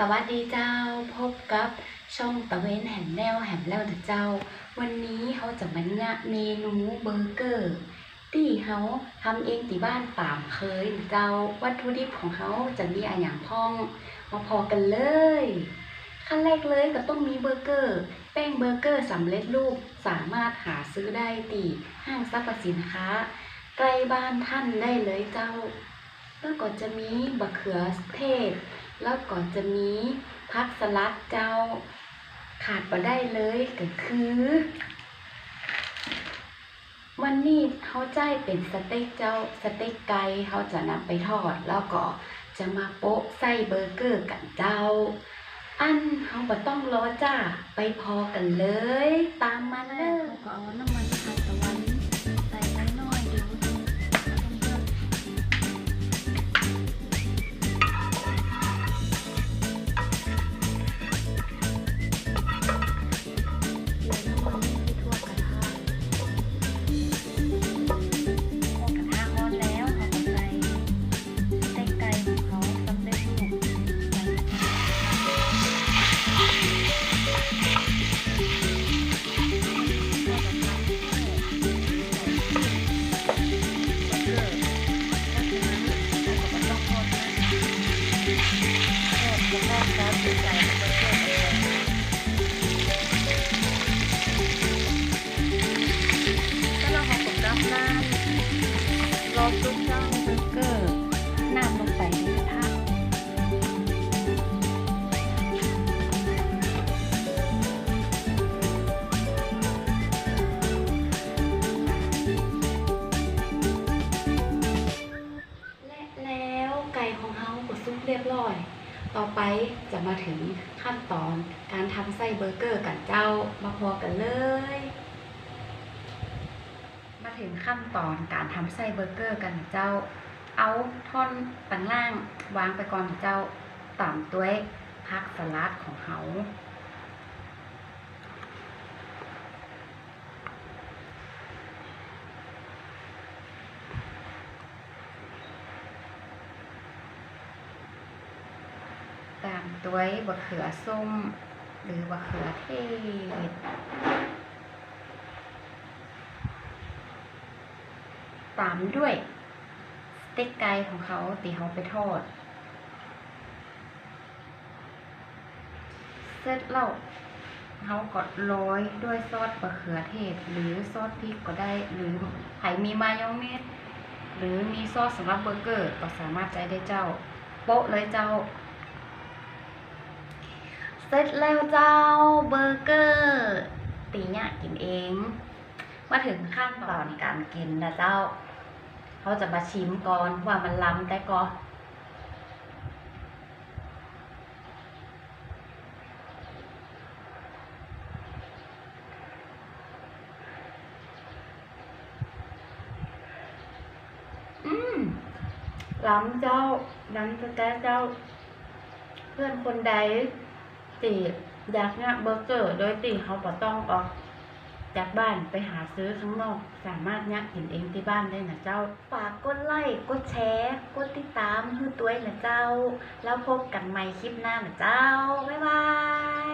สวัสดีเจ้าพบกับช่องตะเวนแห่งแนวแห่งแล้วนะเจ้า วันนี้เขาจะมาเนี่ยเมนูเบอร์เกอร์ที่เขาทำเองที่บ้านป่ามเคยเจ้าวัตถุดิบของเขาจะมีอะไรอย่างพ้องมาพอกันเลยขั้นแรกเลยก็ต้องมีเบอร์เกอร์ แป้งเบอร์เกอร์สำเร็จรูปสามารถหาซื้อได้ตีห้างสรรพสินค้าใกล้บ้านท่านได้เลยเจ้า แล้วก็จะมีบะเขือเทศ แล้วก็จะมีพักสลัดเจ้า ขาดไปได้เลยก็คือ วันนี้เขาใจเป็นสเต็กเจ้าสเต็กไก่เขาจะนำไปทอด แล้วก็จะมาโปะไส้เบอร์เกอร์กันเจ้า อันเขาบ่ต้องรอจ้า ไปพอกันเลย ตามมาเลยก็เอาน้ำมันทานตะวัน รอซุปเจ้าเบอร์เกอร์น้ำลงไปในกระทะและแล้วไก่ของเฮาก็ซุปเรียบร้อย ต่อไปจะมาถึงขั้นตอนการทำไส้เบอร์เกอร์กันเจ้ามาพอกันเลย ถึงขั้นตอนการทำไส้เบอร์เกอร์กันเจ้า เอาท่อนต่างล่างวางไปก่อนเจ้าต่ำตัวพักสลัดของเขาตามด้วยบะเขือส้ม หรือบะเขือเทศ ตามด้วยสเต็กไก่ของเขาตีเขาไปทอด เสร็จแล้วเขาก็โรยด้วยซอสบะเขือเทศ หรือซอสพริกก็ได้หรือใครมีมายองเนสหรือมีซอสสำหรับเบอร์เกอร์ก็สามารถใช้ได้เจ้า โปะเลยเจ้า เสร็จแล้วเจ้าเบอร์เกอร์ตีเนี่ยกินเอง มาถึงขั้นตอนการกินนะเจ้า เขาจะมาชิมก่อนว่ามันล้ำได้ก่อนอืมล้ำเจ้าล้ำแก้เจ้า เพื่อนคนใดตีอยากเนี่ยเบอร์เกอร์ โดยตีเขาก็ต้องออก จากบ้านไปหาซื้อข้างนอก สามารถเนี่ยกินเองที่บ้านได้นะเจ้า ฝากกดไลค์กดแชร์กดติดตามเพื่อตัวเองนะเจ้า แล้วพบกันใหม่คลิปหน้านะเจ้า บ๊ายบาย